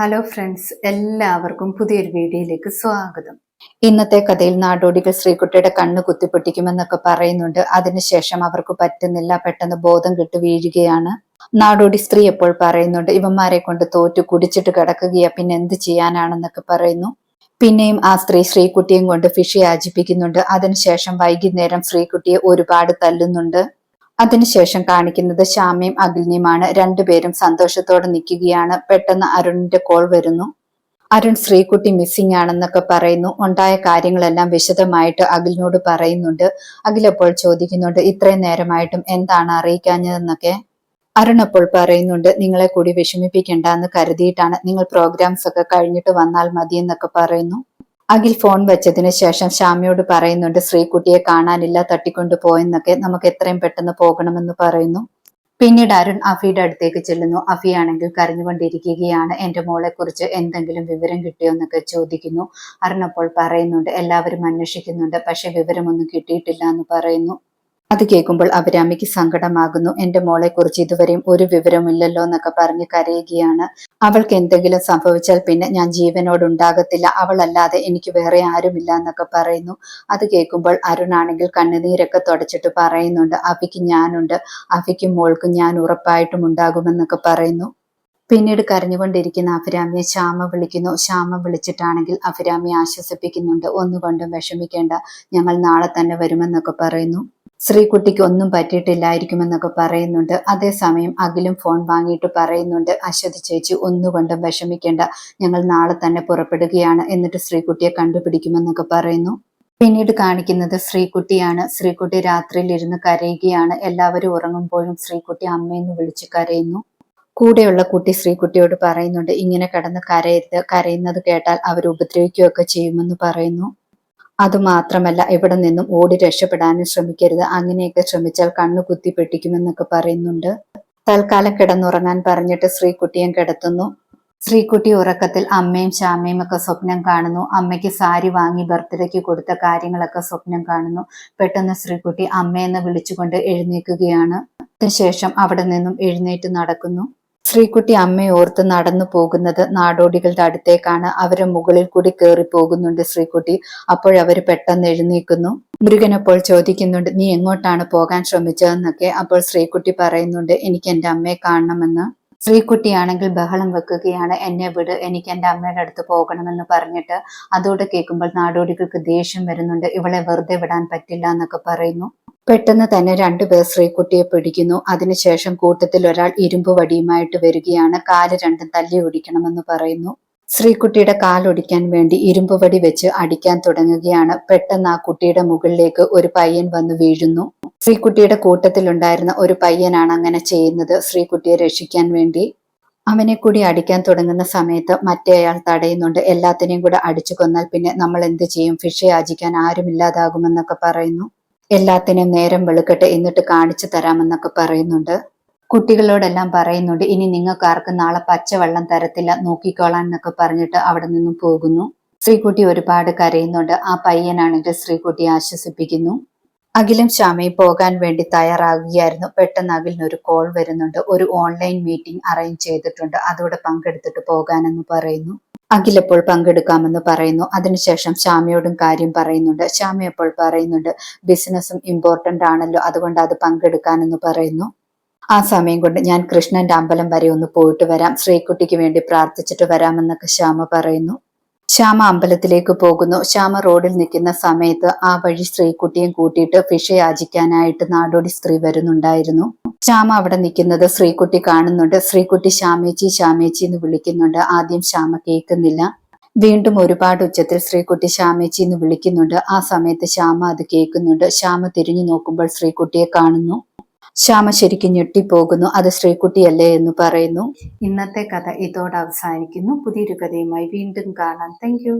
Hello friends എല്ലാവർക്കും പുതിയൊരു വീഡിയോയിലേക്ക് സ്വാഗതം. ഇന്നത്തെ കഥയിൽ നാടോടികൾ ശ്രീകുട്ടിയുടെ കണ്ണ് കുത്തിപ്പൊട്ടിക്കുമെന്നൊക്കെ പറയുന്നുണ്ട്. അതിനുശേഷം അവർക്ക് പറ്റുന്നില്ല പെട്ടെന്ന് ബോധം കെട്ട് വീഴുകയാണ്. നാടോടി സ്ത്രീ എപ്പോൾ പറയുന്നുണ്ട് ഇവന്മാരെ കൊണ്ട് തോറ്റു കുടിച്ചിട്ട് കിടക്കുകയാ പിന്നെ എന്ത് ചെയ്യാനാണെന്നൊക്കെ പറയുന്നു. പിന്നെയും ആ സ്ത്രീ ശ്രീകുട്ടിയും കൊണ്ട് ഫിഷ് യാചിപ്പിക്കുന്നുണ്ട്. അതിനുശേഷം വൈകുന്നേരം ശ്രീകുട്ടിയെ ഒരുപാട് തല്ലുന്നുണ്ട്. അതിനുശേഷം കാണിക്കുന്നത് ശ്യാമയും അഖിലിനിയുമാണ്. രണ്ടുപേരും സന്തോഷത്തോടെ നിൽക്കുകയാണ്. പെട്ടെന്ന് അരുണിന്റെ കോൾ വരുന്നു. അരുൺ ശ്രീകുട്ടി മിസ്സിംഗ് ആണെന്നൊക്കെ പറയുന്നു. ഉണ്ടായ കാര്യങ്ങളെല്ലാം വിശദമായിട്ട് അഖിലിനോട് പറയുന്നുണ്ട്. അഖിൽ അപ്പോൾ ചോദിക്കുന്നുണ്ട് ഇത്രയും നേരമായിട്ടും എന്താണ് അറിയിക്കാഞ്ഞതെന്നൊക്കെ? അരുൺ അപ്പോൾ പറയുന്നുണ്ട് നിങ്ങളെ കൂടി വിഷമിപ്പിക്കണ്ട എന്ന് കരുതിയിട്ടാണ്. നിങ്ങൾ പ്രോഗ്രാംസ് ഒക്കെ കഴിഞ്ഞിട്ട് വന്നാൽ മതി എന്നൊക്കെ പറയുന്നു. അഖിൽ ഫോൺ വെച്ചതിന് ശേഷം ശ്യാമയോട് പറയുന്നുണ്ട് ശ്രീകുട്ടിയെ കാണാനില്ല തട്ടിക്കൊണ്ടു പോയെന്നൊക്കെ. നമുക്ക് എത്രയും പെട്ടെന്ന് പോകണമെന്ന് പറയുന്നു. പിന്നീട് അരുൺ അഫിയുടെ അടുത്തേക്ക് ചെല്ലുന്നു. അഫി ആണെങ്കിൽ കരഞ്ഞുകൊണ്ടിരിക്കുകയാണ്. എന്റെ മോളെ കുറിച്ച് എന്തെങ്കിലും വിവരം കിട്ടിയോ എന്നൊക്കെ ചോദിക്കുന്നു. അരുൺ അപ്പോൾ പറയുന്നുണ്ട് എല്ലാവരും അന്വേഷിക്കുന്നുണ്ട് പക്ഷെ വിവരമൊന്നും കിട്ടിയിട്ടില്ല എന്ന് പറയുന്നു. അത് കേൾക്കുമ്പോൾ അഭിരാമിക്ക് സങ്കടമാകുന്നു. എന്റെ മോളെ കുറിച്ച് ഇതുവരെയും ഒരു വിവരമില്ലല്ലോ എന്നൊക്കെ പറഞ്ഞ് കരയുകയാണ്. അവൾക്ക് എന്തെങ്കിലും സംഭവിച്ചാൽ പിന്നെ ഞാൻ ജീവനോട് ഉണ്ടാകത്തില്ല അവളല്ലാതെ എനിക്ക് വേറെ ആരുമില്ല എന്നൊക്കെ പറയുന്നു. അത് കേൾക്കുമ്പോൾ അരുണാണെങ്കിൽ കണ്ണുനീരൊക്കെ തുടച്ചിട്ട് പറയുന്നുണ്ട്. അവിക്ക് ഞാനുണ്ട്. അവിക്കും മോൾക്കും ഞാൻ ഉറപ്പായിട്ടും ഉണ്ടാകുമെന്നൊക്കെ പറയുന്നു. പിന്നീട് കരഞ്ഞുകൊണ്ടിരിക്കുന്ന അഭിരാമിയെ ശ്യാമ വിളിക്കുന്നു. ശ്യാമ വിളിച്ചിട്ടാണെങ്കിൽ അഭിരാമിയെ ആശ്വസിപ്പിക്കുന്നുണ്ട്. ഒന്നുകൊണ്ടും വിഷമിക്കേണ്ട. ഞങ്ങൾ നാളെ തന്നെ വരുമെന്നൊക്കെ പറയുന്നു. ശ്രീകുട്ടിക്ക് ഒന്നും പറ്റിയിട്ടില്ലായിരിക്കുമെന്നൊക്കെ പറയുന്നുണ്ട്. അതേസമയം അഖിലും ഫോൺ വാങ്ങിയിട്ട് പറയുന്നുണ്ട് അശ്വതി ചേച്ചി ഒന്നുകൊണ്ടും വിഷമിക്കേണ്ട. ഞങ്ങൾ നാളെ തന്നെ പുറപ്പെടുകയാണ് എന്നിട്ട് ശ്രീകുട്ടിയെ കണ്ടുപിടിക്കുമെന്നൊക്കെ പറയുന്നു. പിന്നീട് കാണിക്കുന്നത് ശ്രീകുട്ടിയാണ്. ശ്രീകുട്ടി രാത്രിയിൽ ഇരുന്ന് കരയുകയാണ്. എല്ലാവരും ഉറങ്ങുമ്പോഴും ശ്രീകുട്ടി അമ്മയെന്ന് വിളിച്ച് കരയുന്നു. കൂടെയുള്ള കുട്ടി ശ്രീകുട്ടിയോട് പറയുന്നുണ്ട് ഇങ്ങനെ കിടന്ന് കരയരുത്. കരയുന്നത് കേട്ടാൽ അവർ ഉപദ്രവിക്കുകയൊക്കെ ചെയ്യുമെന്ന് പറയുന്നു. അതുമാത്രമല്ല ഇവിടെ നിന്നും ഓടി രക്ഷപ്പെടാനും ശ്രമിക്കരുത്. അങ്ങനെയൊക്കെ ശ്രമിച്ചാൽ കണ്ണു കുത്തി പെട്ടിക്കുമെന്നൊക്കെ പറയുന്നുണ്ട്. തൽക്കാലം കിടന്നുറങ്ങാൻ പറഞ്ഞിട്ട് ശ്രീകുട്ടിയും കിടത്തുന്നു. ശ്രീകുട്ടി ഉറക്കത്തിൽ അമ്മയും ശ്യാമയും ഒക്കെ സ്വപ്നം കാണുന്നു. അമ്മയ്ക്ക് സാരി വാങ്ങി ബർത്ത്ഡേക്ക് കൊടുത്ത കാര്യങ്ങളൊക്കെ സ്വപ്നം കാണുന്നു. പെട്ടെന്ന് ശ്രീകുട്ടി അമ്മയെന്ന് വിളിച്ചുകൊണ്ട് എഴുന്നേൽക്കുകയാണ്. അതിനുശേഷം അവിടെ നിന്നും എഴുന്നേറ്റ് നടക്കുന്നു. ശ്രീകുട്ടി അമ്മയെ ഓർത്ത് നടന്നു പോകുന്നത് നാടോടികളുടെ അടുത്തേക്കാണ്. അവരെ മുകളിൽ കൂടി കയറി പോകുന്നുണ്ട് ശ്രീകുട്ടി. അപ്പോഴവര് പെട്ടെന്ന് എഴുന്നേക്കുന്നു മുരുകൻ അപ്പോൾ ചോദിക്കുന്നുണ്ട് നീ എങ്ങോട്ടാണ് പോകാൻ ശ്രമിച്ചതെന്നൊക്കെ? അപ്പോൾ ശ്രീകുട്ടി പറയുന്നുണ്ട് എനിക്ക് എന്റെ അമ്മയെ കാണണമെന്ന്. ശ്രീകുട്ടിയാണെങ്കിൽ ബഹളം വെക്കുകയാണ് എന്നെ വിട് എനിക്ക് എന്റെ അമ്മയുടെ അടുത്ത് പോകണമെന്ന് പറഞ്ഞിട്ട്. അതോടെ കേൾക്കുമ്പോൾ നാടോടികൾക്ക് ദേഷ്യം വരുന്നുണ്ട് ഇവളെ വെറുതെ വിടാൻ പറ്റില്ല എന്നൊക്കെ പറയുന്നു. പെട്ടെന്ന് തന്നെ രണ്ടുപേർ ശ്രീകുട്ടിയെ പിടിക്കുന്നു. അതിനുശേഷം കൂട്ടത്തിൽ ഒരാൾ ഇരുമ്പ് വടിയുമായിട്ട് വരികയാണ്. കാൽ രണ്ടും തല്ലി ഒടിക്കണമെന്ന് പറയുന്നു. ശ്രീകുട്ടിയുടെ കാലൊടിക്കാൻ വേണ്ടി ഇരുമ്പ് വടി വെച്ച് അടിക്കാൻ തുടങ്ങുകയാണ്. പെട്ടെന്ന് ആ കുട്ടിയുടെ മുകളിലേക്ക് ഒരു പയ്യൻ വന്ന് വീഴുന്നു. ശ്രീകുട്ടിയുടെ കൂട്ടത്തിലുണ്ടായിരുന്ന ഒരു പയ്യനാണ് അങ്ങനെ ചെയ്യുന്നത്. ശ്രീകുട്ടിയെ രക്ഷിക്കാൻ വേണ്ടി അവനെ കൂടി അടിക്കാൻ തുടങ്ങുന്ന സമയത്ത് മറ്റേ അയാൾ തടയുന്നുണ്ട്. എല്ലാത്തിനെയും കൂടെ അടിച്ചു കൊന്നാൽ പിന്നെ നമ്മൾ എന്ത് ചെയ്യും? ഫിഷ് യാചിക്കാൻ ആരുമില്ലാതാകുമെന്നൊക്കെ പറയുന്നു. എല്ലാത്തിനും നേരം വെളുക്കട്ടെ എന്നിട്ട് കാണിച്ചു തരാമെന്നൊക്കെ പറയുന്നുണ്ട്. കുട്ടികളോടെല്ലാം പറയുന്നുണ്ട് ഇനി നിങ്ങൾക്ക് ആർക്കും നാളെ പച്ചവെള്ളം തരത്തില്ല നോക്കിക്കോളാൻ എന്നൊക്കെ പറഞ്ഞിട്ട് അവിടെ നിന്നും പോകുന്നു. ശ്രീകുട്ടി ഒരുപാട് കരയുന്നുണ്ട്. ആ പയ്യനാണെങ്കിൽ ശ്രീകുട്ടി ആശ്വസിപ്പിക്കുന്നു. അഖിലും ശ്യാമയും പോകാൻ വേണ്ടി തയ്യാറാകുകയായിരുന്നു പെട്ടെന്ന് അഖിലിന് ഒരു കോൾ വരുന്നുണ്ട്. ഒരു ഓൺലൈൻ മീറ്റിംഗ് അറേഞ്ച് ചെയ്തിട്ടുണ്ട്. അതോടെ പങ്കെടുത്തിട്ട് പോകാനെന്ന് പറയുന്നു. അഖിൽ എപ്പോൾ പങ്കെടുക്കാമെന്ന് പറയുന്നു. അതിനുശേഷം ശ്യാമയോടും കാര്യം പറയുന്നുണ്ട്. ശ്യാമ എപ്പോൾ പറയുന്നുണ്ട്? ബിസിനസ്സും ഇമ്പോർട്ടന്റ് ആണല്ലോ. അതുകൊണ്ട് അത് പങ്കെടുക്കാനെന്ന് പറയുന്നു. ആ സമയം കൊണ്ട് ഞാൻ കൃഷ്ണന്റെ അമ്പലം വരെ ഒന്ന് പോയിട്ട് വരാം. ശ്രീകുട്ടിക്ക് വേണ്ടി പ്രാർത്ഥിച്ചിട്ട് വരാമെന്നൊക്കെ ശ്യാമ പറയുന്നു. ശ്യാമ അമ്പലത്തിലേക്ക് പോകുന്നു. ശ്യാമ റോഡിൽ നിൽക്കുന്ന സമയത്ത് ആ വഴി ശ്രീക്കുട്ടിയും കൂട്ടിയിട്ട് ഫിഷ യാചിക്കാനായിട്ട് നാടോടി സ്ത്രീ വരുന്നുണ്ടായിരുന്നു. ശ്യാമ അവിടെ നിൽക്കുന്നത് ശ്രീകുട്ടി കാണുന്നുണ്ട്. ശ്രീകുട്ടി ശ്യാമേച്ചി ശ്യാമേച്ചി എന്ന് വിളിക്കുന്നുണ്ട്. ആദ്യം ശ്യാമ കേൾക്കുന്നില്ല. വീണ്ടും ഒരുപാട് ഉച്ചത്തിൽ ശ്രീകുട്ടി ശ്യാമേച്ചി എന്ന് വിളിക്കുന്നുണ്ട്. ആ സമയത്ത് ശ്യാമ അത് കേൾക്കുന്നുണ്ട്. ശ്യാമ തിരിഞ്ഞു നോക്കുമ്പോൾ ശ്രീകുട്ടിയെ കാണുന്നു. ശ്യാമ ശരിക്കും ഞെട്ടിപ്പോകുന്നു. അത് ശ്രീകുട്ടിയല്ലേ എന്ന് പറയുന്നു. ഇന്നത്തെ കഥ ഇതോടെ അവസാനിക്കുന്നു. പുതിയൊരു കഥയുമായി വീണ്ടും കാണാം. താങ്ക്